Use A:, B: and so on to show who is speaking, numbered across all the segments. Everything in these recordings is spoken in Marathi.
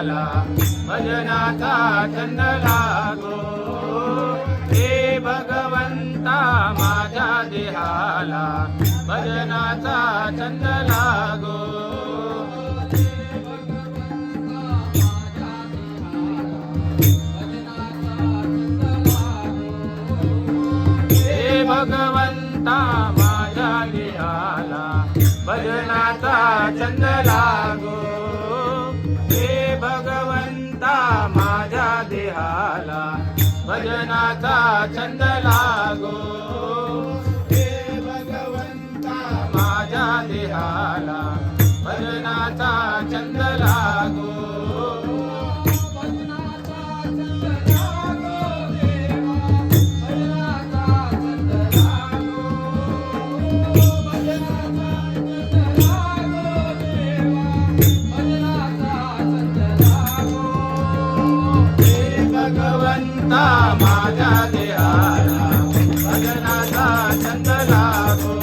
A: भजनाचा छंद लागो. हे भगवंता माझ्या देहाला. भजनाचा छंद लागो. हे भगवंता माझ्या देहाला. भजनाचा छंद लागो. माझ्या भजनाचा छंद लागो. हे भगवंता माझ्या देहाला भजनाचा छंद लागो. chandala ko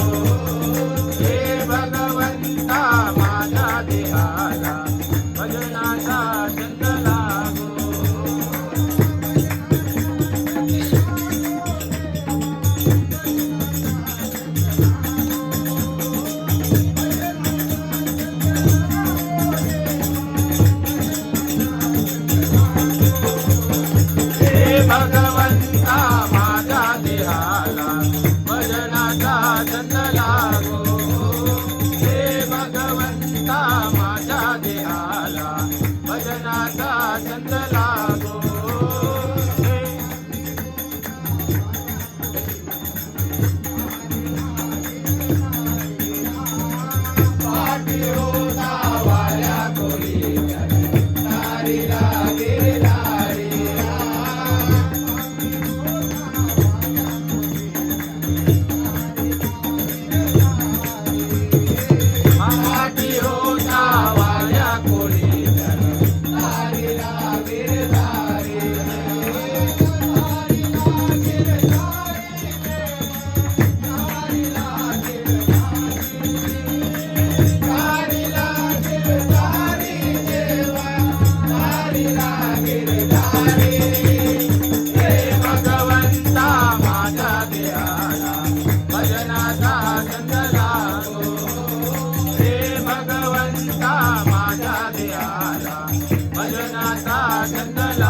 A: गगनाचा गंगला